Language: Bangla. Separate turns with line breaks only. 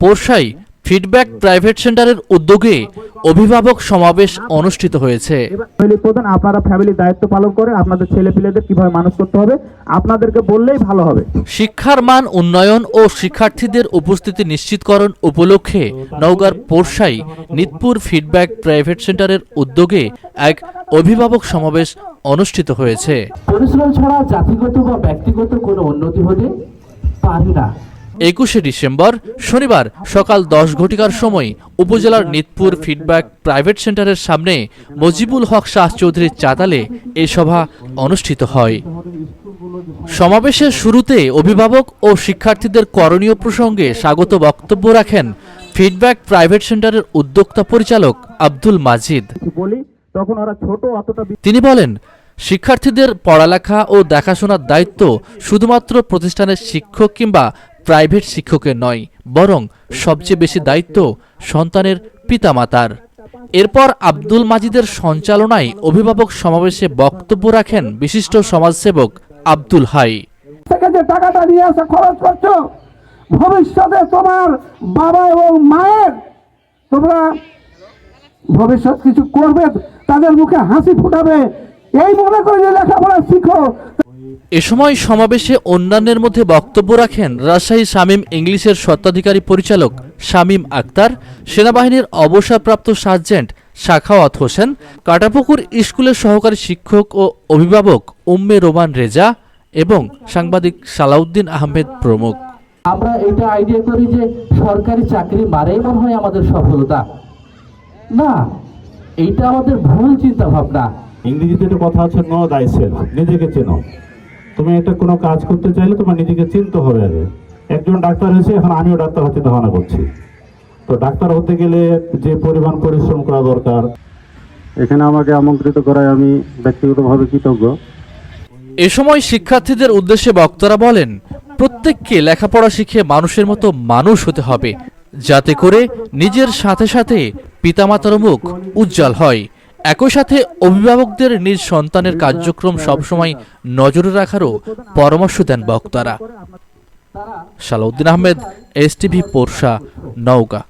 পোরশাই ফিডব্যাক প্রাইভেট সেন্টারের উদ্যোগে অভিভাবক সমাবেশ অনুষ্ঠিত হয়েছে।
ফ্যামিলি প্রধান আপনারা ফ্যামিলি দায়িত্ব পালন করেন আপনাদের ছেলে পেলেদের কীভাবে মানুষ করতে হবে আপনাদেরকে বললেই ভালো হবে।
শিক্ষার মান উন্নয়ন ও শিক্ষার্থীদের উপস্থিতি নিশ্চিতকরণ উপলক্ষে নওগাঁর পোরশাই নিতপুর ফিডব্যাক প্রাইভেট সেন্টারের উদ্যোগে এক অভিভাবক সমাবেশ অনুষ্ঠিত হয়েছে।
পরিশ্রম ছাড়া জাতিগত বা ব্যক্তিগত কোনো উন্নতি হতে পারে না।
একুশে ডিসেম্বর শনিবার সকাল দশ ঘটিকার সময় উপজেলার নিতপুর ফিডব্যাক প্রাইভেট সেন্টারের সামনে মজিবুল হক শাহ চৌধুরীর চাতালে এ সভা অনুষ্ঠিত হয়। সমাবেশের শুরুতে অভিভাবক ও শিক্ষার্থীদের করণীয় প্রসঙ্গে স্বাগত বক্তব্য রাখেন ফিডব্যাক প্রাইভেট সেন্টারের উদ্যোক্তা পরিচালক আব্দুল মাজিদ। তিনি বলেন শিক্ষার্থীদের পড়ালেখা ও দেখাশোনার দায়িত্ব শুধুমাত্র প্রতিষ্ঠানের শিক্ষক কিংবা প্রাইভেট শিক্ষকের নয়, বরং সবচেয়ে বেশি দায়িত্ব সন্তানের পিতামাতার। এরপর আব্দুল মাজিদের সঞ্চালনায় অভিভাবক সমাবেশে বক্তব্য রাখেন বিশিষ্ট সমাজসেবক আব্দুল হাই।
টাকাটা নিয়ে আসে খরচ করছ, ভবিষ্যতে তোমার বাবা এবং মায়ের তোমরা ভবিষ্যৎ কিছু করবে, তাদের মুখে হাসি ফুটাবে, এই মনে করে যে লেখাপড়া শিখো।
এ সময় সমাবেশে অন্যান্যের মধ্যে বক্তব্য রাখেন রাজশাহী শামীম ইংলিশের স্বত্বাধিকারী পরিচালক শামীম আক্তার সেনাবাহিনীর অবসরপ্রাপ্ত সার্জেন্ট শাখাওয়াত হোসেন কাটাপুকুর স্কুলের সহকারী শিক্ষক ও অভিভাবক উম্মে রোমান রেজা এবং সাংবাদিক সালাউদ্দিন আহমেদ প্রমুখ।
আমরা এটা আইডিয়া করি যে সরকারি চাকরি মারেই মনে হয় আমাদের সফলতা। না এইটা আমাদের ভুল চিন্তা ভাবনা
ইংরেজিতে কথা আছে নো দাই সেলফ নিজেকে চেনো। তুমি একটা কোনো কাজ করতে চাইলে তোমার নিজেকে চিনতে হবে আগে। একজন ডাক্তার হয়েছে এখন আমিও ডাক্তার হতে ধারণা করছি। তো ডাক্তার হতে গেলে যে পরিমাণ পরিশ্রম করা দরকার,
এখানে আমাকে আমন্ত্রিত করায় আমি ব্যক্তিগতভাবে কৃতজ্ঞ।
এ সময় শিক্ষার্থীদের উদ্দেশ্যে বক্তারা বলেন, প্রত্যেককে লেখাপড়া শিখে মানুষের মতো মানুষ হতে হবে, যাতে করে নিজের সাথে সাথে পিতামাতার মুখ উজ্জ্বল হয়। একই সাথে অভিভাবকদের নিজ সন্তানের কার্যক্রম সবসময় নজরে রাখারও পরামর্শ দেন বক্তারা। Salauddin Ahmed, S TV, Porsha, Naogaon.